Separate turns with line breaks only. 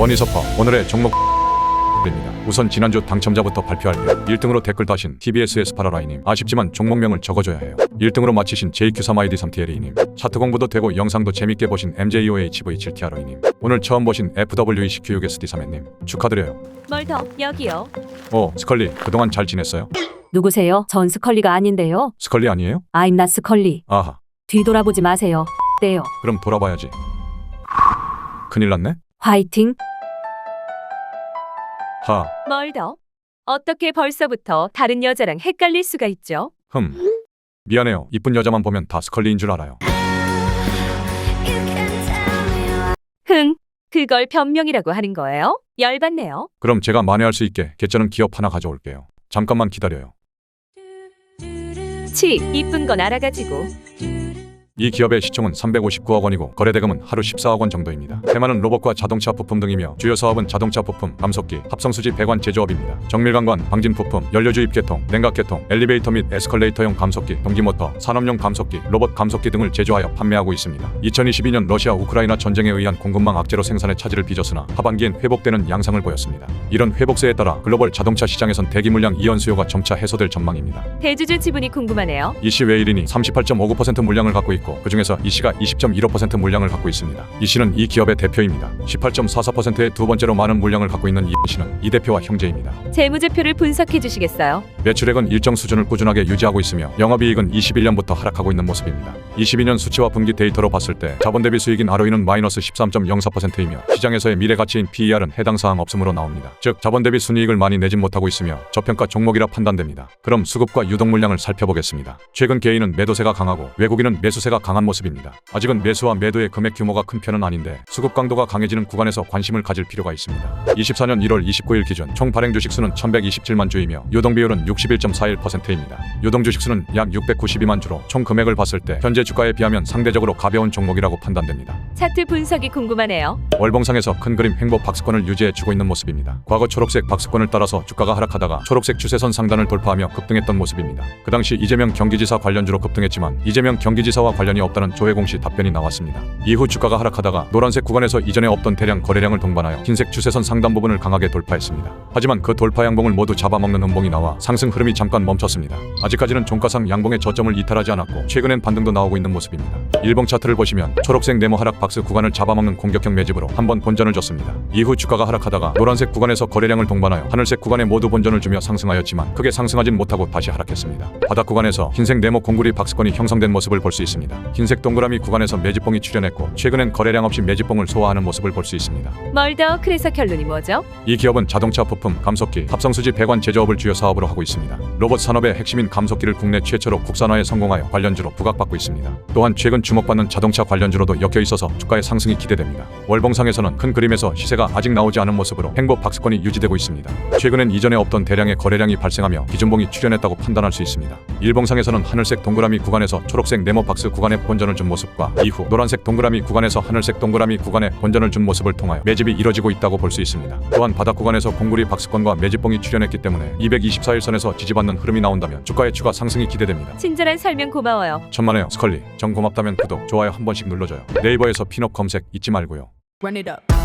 원희서퍼 오늘의 종목 입니다. 우선 지난주 당첨자부터 발표할게요. 1등으로 댓글 다신 TBSS 파라라이님 아쉽지만 종목명을 적어줘야 해요. 1등으로 마치신 JQ3ID3TLE님 차트 공부도 되고 영상도 재밌게 보신 MJOHV7TRO이님 오늘 처음 보신 FWECQUSD3님 축하드려요.
뭘 더? 여기요.
오 스컬리 그동안 잘 지냈어요?
누구세요? 전 스컬리가 아닌데요.
스컬리 아니에요?
I'm not 스컬리.
아하
뒤돌아보지 마세요. 떼요.
그럼 돌아봐야지. 큰일 났네?
화이팅. 하뭘 더? 어떻게 벌써부터 다른 여자랑 헷갈릴 수가 있죠?
흠 미안해요. 이쁜 여자만 보면 다 스컬리인 줄 알아요.
흥. 그걸 변명이라고 하는 거예요? 열받네요.
그럼 제가 만회할 수 있게 개쩌는 기업 하나 가져올게요. 잠깐만 기다려요.
치, 이쁜 건 알아가지고.
이 기업의 시총은 359억 원이고 거래대금은 하루 14억 원 정도입니다. 테마는 로봇과 자동차 부품 등이며 주요 사업은 자동차 부품, 감속기, 합성수지 배관 제조업입니다. 정밀관관, 방진 부품, 연료주입 계통, 냉각 계통, 엘리베이터 및 에스컬레이터용 감속기, 동기모터, 산업용 감속기, 로봇 감속기 등을 제조하여 판매하고 있습니다. 2022년 러시아 우크라이나 전쟁에 의한 공급망 악재로 생산의 차질을 빚었으나 하반기엔 회복되는 양상을 보였습니다. 이런 회복세에 따라 글로벌 자동차 시장에선 대기 물량 이연 수요가 점차 해소될 전망입니다.
대주주 지분이 궁금하네요.
이씨 외일인이 38.59% 물량을 갖고 있고 그중에서 이 씨가 20.15% 물량을 갖고 있습니다. 이 씨는 이 기업의 대표입니다. 18.44%의 두 번째로 많은 물량을 갖고 있는 이 씨는 이 대표와 형제입니다.
재무제표를 분석해 주시겠어요?
매출액은 일정 수준을 꾸준하게 유지하고 있으며 영업이익은 21년부터 하락하고 있는 모습입니다. 22년 수치와 분기 데이터로 봤을 때 자본 대비 수익인 ROE는 마이너스 13.04%이며 시장에서의 미래 가치인 PER은 해당 사항 없음으로 나옵니다. 즉 자본 대비 순이익을 많이 내진 못하고 있으며 저평가 종목이라 판단됩니다. 그럼 수급과 유동 물량을 살펴보겠습니다. 최근 개인은 매도세가 강하고 외국인은 매수세가 강한 모습입니다. 아직은 매수와 매도의 금액 규모가 큰 편은 아닌데 수급 강도가 강해지는 구간에서 관심을 가질 필요가 있습니다. 24년 1월 29일 기준 총 발행 주식 수는 1127만 주이며 유동 비율은 61.41%입니다. 유동 주식 수는 약 692만 주로 총 금액을 봤을 때 현재 주가에 비하면 상대적으로 가벼운 종목이라고 판단됩니다.
차트 분석이 궁금하네요.
월봉상에서 큰 그림 행복 박스권을 유지해 주고 있는 모습입니다. 과거 초록색 박스권을 따라서 주가가 하락하다가 초록색 추세선 상단을 돌파하며 급등했던 모습입니다. 그 당시 이재명 경기지사 관련주로 급등했지만 이재명 경기지사와 관련 이 없다는 조혜공 씨 답변이 나왔습니다. 이후 주가가 하락하다가 노란색 구간에서 이전에 없던 대량 거래량을 동반하여 흰색 추세선 상단 부분을 강하게 돌파했습니다. 하지만 그 돌파 양봉을 모두 잡아먹는 음봉이 나와 상승 흐름이 잠깐 멈췄습니다. 아직까지는 종가상 양봉의 저점을 이탈하지 않았고 최근엔 반등도 나오고 있는 모습입니다. 일봉 차트를 보시면 초록색 네모 하락 박스 구간을 잡아먹는 공격형 매집으로 한번 본전을 줬습니다. 이후 주가가 하락하다가 노란색 구간에서 거래량을 동반하여 하늘색 구간에 모두 본전을 주며 상승하였지만 크게 상승하진 못하고 다시 하락했습니다. 바닥 구간에서 흰색 네모 공구리 박스권이 형성된 모습을 볼 수 있습니다. 흰색 동그라미 구간에서 매집봉이 출현했고 최근엔 거래량 없이 매집봉을 소화하는 모습을 볼 수 있습니다.
뭘 더? 그래서 결론이 뭐죠?
이 기업은 자동차 부품, 감속기, 합성수지 배관 제조업을 주요 사업으로 하고 있습니다. 로봇 산업의 핵심인 감속기를 국내 최초로 국산화에 성공하여 관련주로 부각받고 있습니다. 또한 최근 주목받는 자동차 관련주로도 엮여 있어서 주가의 상승이 기대됩니다. 월봉상에서는 큰 그림에서 시세가 아직 나오지 않은 모습으로 행복 박스권이 유지되고 있습니다. 최근엔 이전에 없던 대량의 거래량이 발생하며 기준봉이 출현했다고 판단할 수 있습니다. 일봉상에서는 하늘색 동그라미 구간에서 초록색 네모 박스 구간에 본전을 준 모습과 이후 노란색 동그라미 구간에서 하늘색 동그라미 구간에 본전을 준 모습을 통하여 매집이 이뤄지고 있다고 볼 수 있습니다. 또한 바닥 구간에서 공구리 박스권과 매집봉이 출현했기 때문에 224일선에서 지지받는 흐름이 나온다면 주가의 추가 상승이 기대됩니다.
친절한 설명 고마워요.
천만에요 스컬리 정 고맙다면 구독 좋아요 한 번씩 눌러줘요 네이버에서 핀업 검색 잊지 말고요
Run it up.